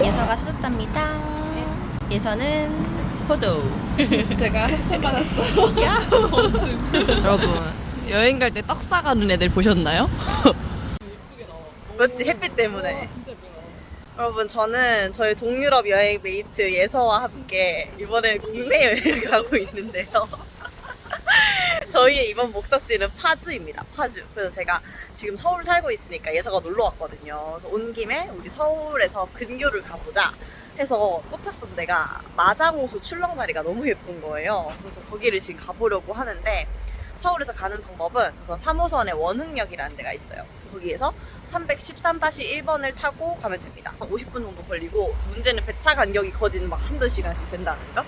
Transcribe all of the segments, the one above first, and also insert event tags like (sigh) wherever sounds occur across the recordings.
예서가 사줬답니다. 예서는 포도. (laughs) 제가 협찬받았어. 여러분 여행 갈 때 떡 싸가는 애들 보셨나요? (laughs) 그렇지 햇빛 때문에. 여러분 저는 저희 동유럽 여행 메이트 예서와 함께 이번에 국내 여행을 (laughs) 가고 있는데요. (laughs) 저희의 이번 목적지는 파주입니다. 파주. 그래서 제가 지금 서울 살고 있으니까 예서가 놀러 왔거든요. 온 김에 우리 서울에서 근교를 가보자 해서 꽂혔던 데가 마장호수 출렁다리가 너무 예쁜 거예요. 그래서 거기를 지금 가보려고 하는데 서울에서 가는 방법은 우선 3호선의 원흥역이라는 데가 있어요. 거기에서 313-1번을 타고 가면 됩니다. 50분 정도 걸리고 문제는 배차 간격이 거진 막 한두 시간씩 된다는 점.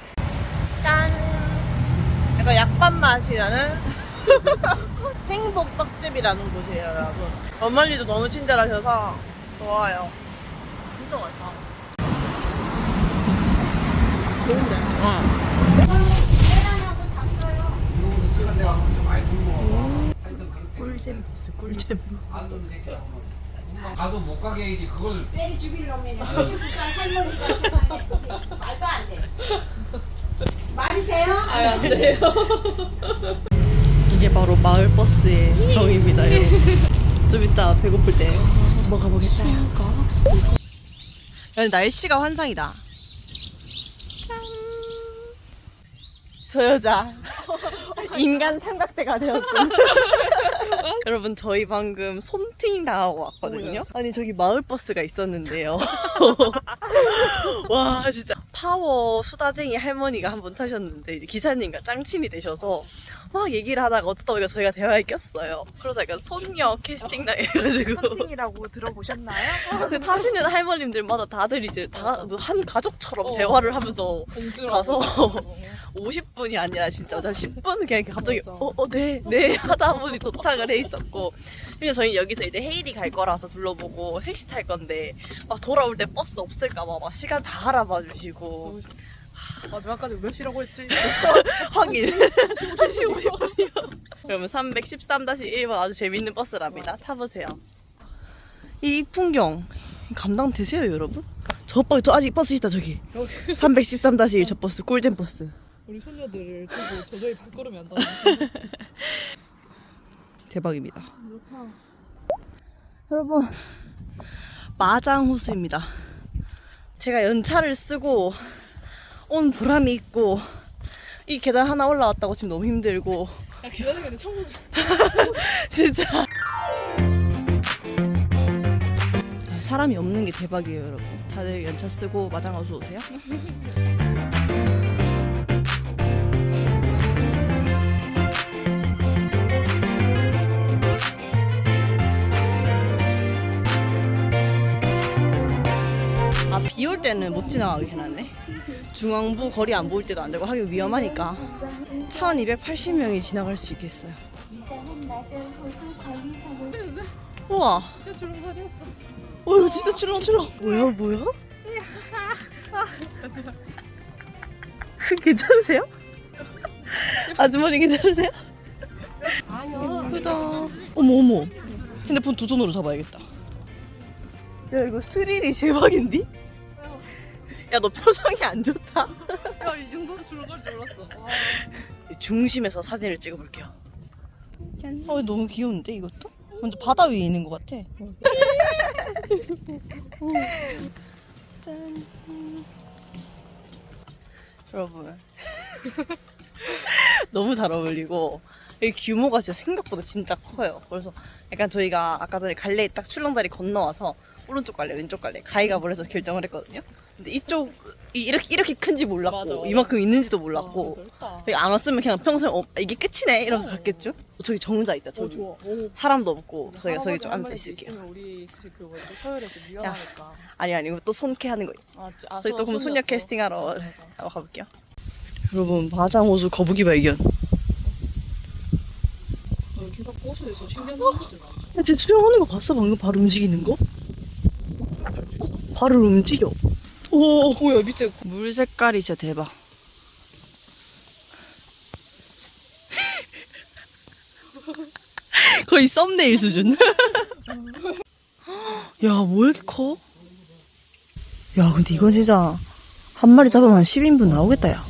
짠! 약간 약밥 맛이 나는 행복 떡집이라는 곳이에요, 여러분. 어머니도 너무 친절하셔서 좋아요. 진짜 맛있다. 좋은데? 응. 꿀잼 있어, 꿀잼. 가도 못 가게 해야지 그걸 때리 죽일 놈이네. 99살 할머니가 세상에 말도 안 돼. 말이 돼요? 안 돼요. 이게 바로 마을 버스의 정입니다, 여러분. 좀 이따 배고플 때 먹어보겠어요. 야, 날씨가 환상이다. 짠. 저 여자 인간 삼각대가 되었군. (laughs) 여러분 저희 방금 솜팅 당하고 왔거든요. 아니 저기 마을 버스가 있었는데요. (laughs) 와 진짜 파워 수다쟁이 할머니가 한분 타셨는데 기사님과 짱친이 되셔서 막 얘기를 하다가 어쩌다 보니까 저희가 대화에 꼈어요. 그래서 약간 손녀 캐스팅 당해가지고 헌팅이라고 들어보셨나요? (laughs) 그 타시는 할머님들마다 다들 이제 다 한 가족처럼 어. 대화를 하면서. 가서 (laughs) 50분이 아니라 진짜 한 10분 그냥 갑자기 맞아. 어, 어, 네, 네 하다 보니 도착을 해 있었고 근데 저희 여기서 이제 헤이리 갈 거라서 둘러보고 택시 탈 건데 막 돌아올 때 버스 없을까 봐 막 시간 다 알아봐 주시고 마지막까지 몇 시라고 했지? 확인 1시 50분이요 그러면 313-1번 아주 재밌는 버스랍니다 타보세요 이 풍경 감당되세요 여러분? 저, 버, 저 아직 버스 있다 저기 313-1 저 버스 꿀잼 버스 우리 손녀들을 두고 도저히 발걸음이 안 닿아. (laughs) 대박입니다. 여러분 마장호수입니다. 제가 연차를 쓰고 온 보람이 있고 이 계단 하나 올라왔다고 지금 너무 힘들고. 야 기다리는데 천국. 진짜. 사람이 없는 게 대박이에요 여러분. 다들 연차 쓰고 마장호수 오세요 (laughs) 때는 못 지나가게 해놨네 중앙부 거리 안 보일 때도 안 되고 하긴 위험하니까 1280명이 지나갈 수 있겠어요 우와 진짜 출렁다리였어. 어 이거 진짜 출렁출렁 뭐야 뭐야? 괜찮으세요? 아주머니 괜찮으세요? 크다 어머 어머 핸드폰 두 손으로 잡아야겠다 야 이거 스릴이 대박인디? 야 너 표정이 안 좋다. 야 이 정도로 출렁갈 줄 몰랐어. 와. 중심에서 사진을 찍어볼게요. 어 너무 귀여운데 이것도? 완전 바다 위에 있는 것 같아. 짠. 여러분. (laughs) 너무 잘 어울리고 이 규모가 진짜 생각보다 진짜 커요 그래서 약간 저희가 아까 전에 갈래 딱 출렁다리 건너와서 오른쪽 갈래 왼쪽 갈래 가위가위를 해서 결정을 했거든요 근데 이쪽 이 이렇게 이렇게 큰지 몰랐고 맞아. 이만큼 있는지도 몰랐고. 여기 안 왔으면 그냥 평소에 어, 이게 끝이네 이러면서 어. 갔겠죠? 저기 정자 있다 어 저기 좋아. 오. 사람도 없고 저희가 저기 좀 앉아 있을게요 있으면 우리 그 뭐지 서열에서 위험하니까. 아니 아니 또 손캐 하는 거예요 아, 아, 저희 또 그럼 손녀 캐스팅하러. 한번 가볼게요 여러분 마장호수 거북이 발견 계속 고수에서 신경 어? 쓰거든요. 야, 쟤 수영하는 거 봤어? 방금 발 움직이는 거? 발을 움직여. 오, 뭐야 밑에 물 색깔이 진짜 대박. (laughs) 거의 썸네일 수준. 야, 뭐 이렇게 커? 야, 근데 이건 진짜 한 마리 잡으면 한 10인분 나오겠다, 야.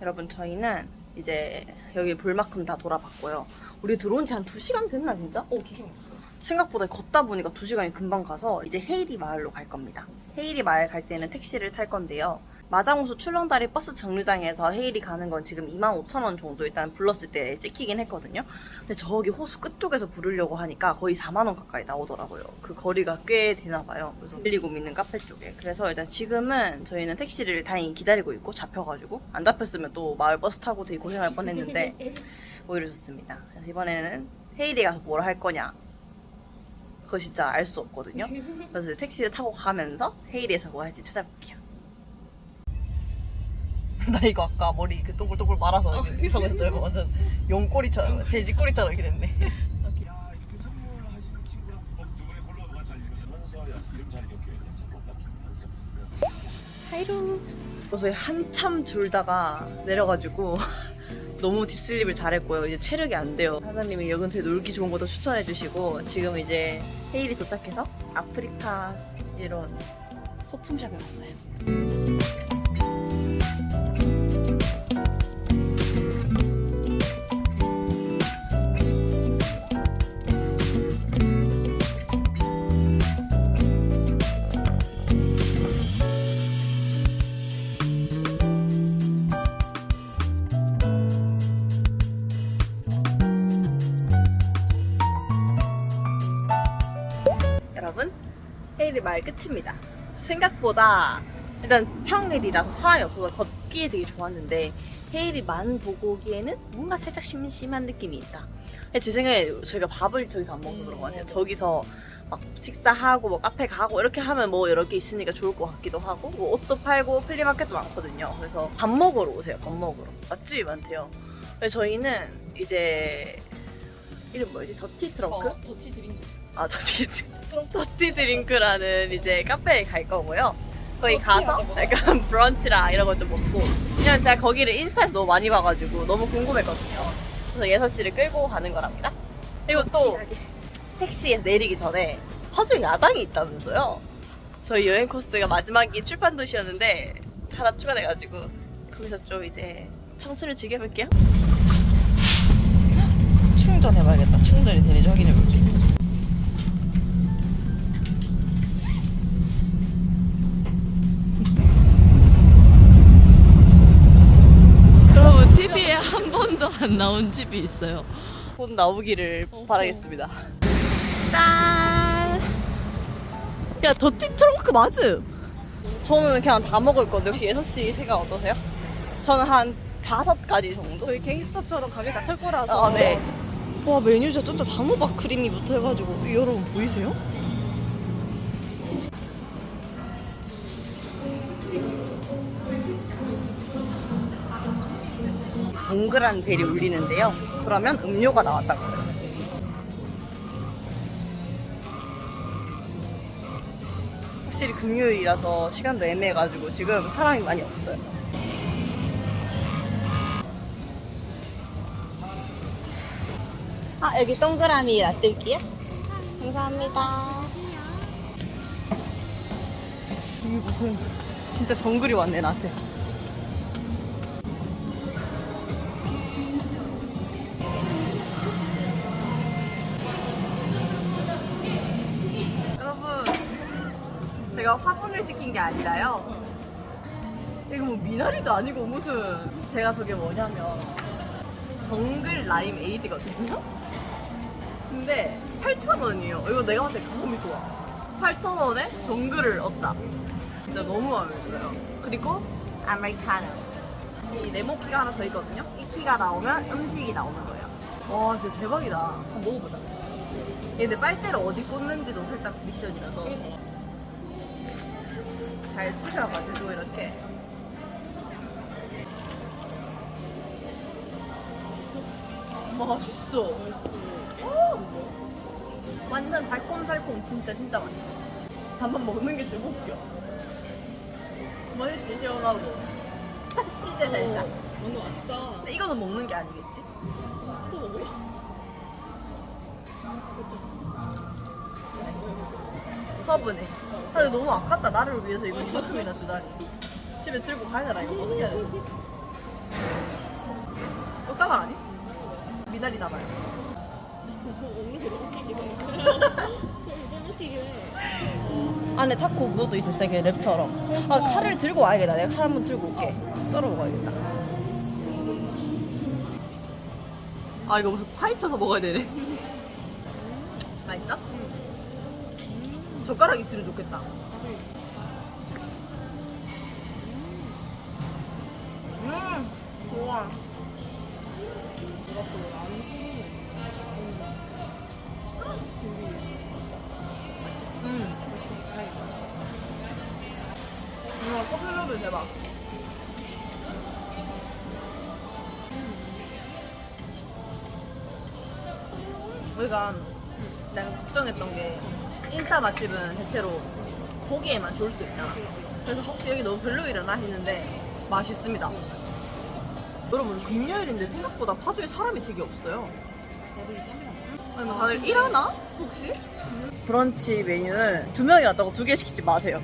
여러분 저희는 이제 여기 볼만큼 다 돌아봤고요. 우리 들어온 지 한 2시간 됐나, 진짜? 어, 두시간 있어. 생각보다 걷다 보니까 2시간이 금방 가서 이제 헤이리 마을로 갈 겁니다. 헤이리 마을 갈 때는 택시를 탈 건데요. 마장호수 출렁다리 버스 정류장에서 헤이리 가는 건 지금 25,000원 정도 일단 불렀을 때 찍히긴 했거든요. 근데 저기 호수 끝쪽에서 부르려고 하니까 거의 4만원 가까이 나오더라고요. 그 거리가 꽤 되나 봐요. 그래서 빌리고 있는 카페 쪽에. 그래서 일단 지금은 저희는 택시를 다행히 기다리고 있고 잡혀가지고 안 잡혔으면 또 마을 버스 타고 되게 고생할 뻔했는데 (laughs) 오히려 좋습니다. 그래서 이번에는 헤이리 가서 뭘 할 거냐 그거 진짜 알 수 없거든요. 그래서 택시를 타고 가면서 헤이리에서 뭐 할지 찾아볼게요. 나 이거 아까 머리 그 동글동글 말아서 이렇게 하고 있었더니 완전 용꼬리처럼 돼지꼬리처럼 이렇게 됐네. 야 이렇게 선물하시는 친구랑 두, 두 분의 컬러 누가 잘 읽어서 이름 잘 김현서 하이루. 그래서 한참 졸다가 내려가지고 (laughs) 너무 딥슬립을 잘했고요. 이제 체력이 안 돼요. 사장님이 여근 제 놀기 좋은 것도 추천해 주시고 지금 이제 헤일이 도착해서 아프리카 이런 소품샵에 왔어요. 헤일이 말 끝입니다. 생각보다 일단 평일이라서 사람이 없어서 걷기에 되게 좋았는데 헤일이만 보고 오기에는 뭔가 살짝 심심한 느낌이 있다. 제 생각에 저희가 밥을 저기서 안 그런 것 같아요. 저기서 막 식사하고 뭐 카페 가고 이렇게 하면 뭐 여러 개 있으니까 좋을 것 같기도 하고 뭐 옷도 팔고 플리마켓도 많거든요. 그래서 밥 먹으러 오세요. 밥 먹으러 맛집이 많대요. 그래서 저희는 이제 이름 뭐였지? 더티 트렁크? 어, 더티 드링크. 아, 더티, 더티 드링크라는 이제 카페에 갈 거고요. 거기 가서 약간 (laughs) 브런치랑 이런 거 좀 먹고. 왜냐면 제가 거기를 인스타에서 너무 많이 봐가지고 너무 궁금했거든요. 그래서 예서 씨를 끌고 가는 거랍니다. 그리고 또 택시에서 내리기 전에 화주 야당이 있다면서요. 저희 여행 코스가 마지막이 출판 도시였는데 하나 추가돼가지고 거기서 좀 이제 청춘을 즐겨볼게요. 충전해봐야겠다. 충전이 되는지 확인해볼게. 여 안 나온 집이 있어요. 곧 나오기를 바라겠습니다. 짠! 야 더티 트렁크 맞음? 저는 그냥 다 먹을 건데 혹시 예서 씨 생각 어떠세요? 저는 한 다섯 가지 정도? 저희 갱스터처럼 가게 다 털 거라서. 아 네. 와 메뉴 진짜 쩐다 단호박 크림이부터 해가지고 여러분 보이세요? 동그란 벨이 울리는데요. 그러면 음료가 나왔다고 해요. 확실히 금요일이라서 시간도 애매해가지고 지금 사람이 많이 없어요. 아 여기 동그라미 놔둘게요. 감사합니다. 이게 무슨 진짜 정글이 왔네 나한테. 아니라요. 이거 뭐 미나리도 아니고 무슨 제가 저게 뭐냐면 정글 라임 에이드거든요. 근데 8,000원이에요. 이거 내가 봤을 때 가성비 좋아. 8,000원에 정글을 얻다. 진짜 너무 마음에 들어요. 그리고 아메리카노. 이 네모 키가 하나 더 있거든요. 이 키가 나오면 음식이 나오는 거예요. 와 진짜 대박이다. 한번 먹어보자. 얘 근데 빨대를 어디 꽂는지도 살짝 미션이라서 잘 쑤셔가지고 이렇게 맛있어. 완전 달콤살콤 진짜 진짜 맛있어. 한번 먹는 게 좀 웃겨. 맛있지 시원하고. (laughs) 시제 살짝. 뭔가 맛있다. 근데 이거는 먹는 게 아니겠지? 또 먹어? 화분에. 아, 근데 너무 아깝다. 나를 위해서 이거 이만큼이나 주다니. 집에 들고 가야 되나? 이거 어떻게 해야 돼? 꽃다발 아니? 미나리 나발. (laughs) 안에 타코 그것도 있어, 걔 랩처럼. 아, 칼을 들고 와야겠다. 내가 칼 한번 들고 올게. 썰어 먹어야겠다. 아, 이거 무슨 파이 쳐서 먹어야 되네. 젓가락 있으면 좋겠다. 음, 좋아. 음. 우리가 내가 걱정했던 게 인스타 맛집은 대체로 보기에만 좋을 수도 있잖아. 그래서 혹시 여기 너무 별로이려나 했는데 맛있습니다. 여러분 금요일인데 생각보다 파주에 사람이 되게 없어요. 아니 뭐 다들 일하나? 혹시? 브런치 메뉴는 두 명이 왔다고 두 개 시키지 마세요.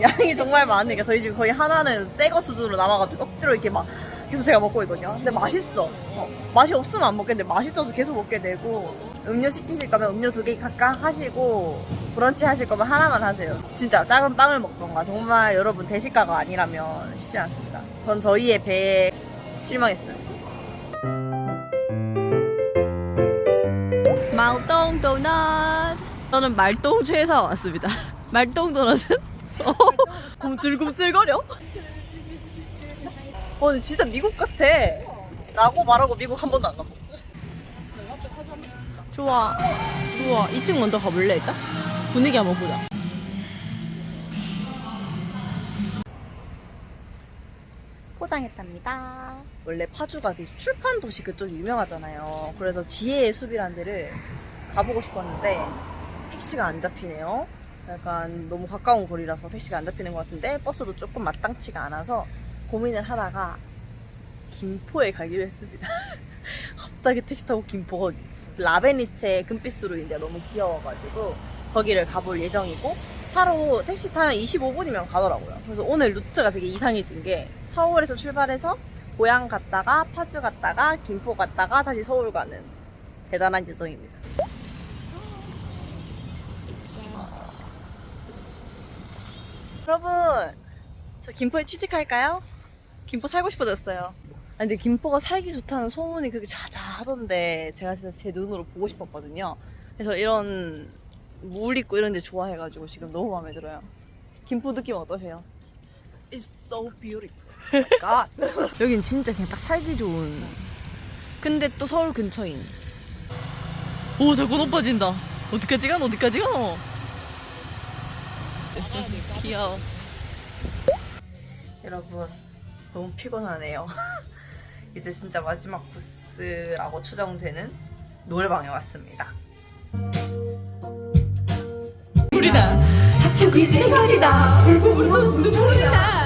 양이 정말 많으니까 저희 집 거의 하나는 새거 수준으로 남아가지고 억지로 이렇게 막 계속 제가 먹고 있거든요. 근데 맛있어. 어, 맛이 없으면 안 먹겠는데 맛있어서 계속 먹게 되고 음료 시키실 거면 음료 두 개 각각 하시고 브런치 하실 거면 하나만 하세요. 진짜 작은 빵을 먹던가 정말 여러분 대식가가 아니라면 쉽지 않습니다. 전 저희의 배에 실망했어요. 말똥 도넛. 저는 말똥주에서 왔습니다. (laughs) 말똥 도넛은 (laughs) 어, (laughs) 굼틀굼틀거려. 어, 근데 진짜 미국 같아. 라고 말하고 미국 한 번도 안 가보. 좋아. 좋아. 2층 먼저 가볼래, 일단? 분위기 한번 보자. 포장했답니다. 원래 파주가 되게 출판 도시 그쪽 유명하잖아요. 그래서 지혜의 숲이라는 데를 가보고 싶었는데 택시가 안 잡히네요. 약간 너무 가까운 거리라서 택시가 안 잡히는 것 같은데 버스도 조금 마땅치가 않아서 고민을 하다가 김포에 가기로 했습니다. (laughs) 갑자기 택시 타고 김포가 라베니체 금빛수로인데 너무 귀여워가지고 거기를 가볼 예정이고 차로 택시 타면 25분이면 가더라고요. 그래서 오늘 루트가 되게 이상해진 게 서울에서 출발해서 고향 갔다가 파주 갔다가 김포 갔다가 다시 서울 가는 대단한 예정입니다. 여러분, 저 김포에 취직할까요? 김포 살고 싶어졌어요. 아, 근데 김포가 살기 좋다는 소문이 그렇게 자자하던데 제가 진짜 제 눈으로 보고 싶었거든요. 그래서 이런 물 있고 이런 데 좋아해가지고 지금 너무 마음에 들어요. 김포 느낌 어떠세요? It's so beautiful. God. (laughs) 여긴 진짜 그냥 딱 살기 좋은. 근데 또 서울 근처인. 오, 자꾸 높아진다. 어디까지 가노? 어디까지 가노? 귀여워. 여러분, 너무 피곤하네요. 이제 진짜 마지막 코스라고 추정되는 노래방에 왔습니다. 우리다. 사춘기 생각이다. 울고 울고 울다.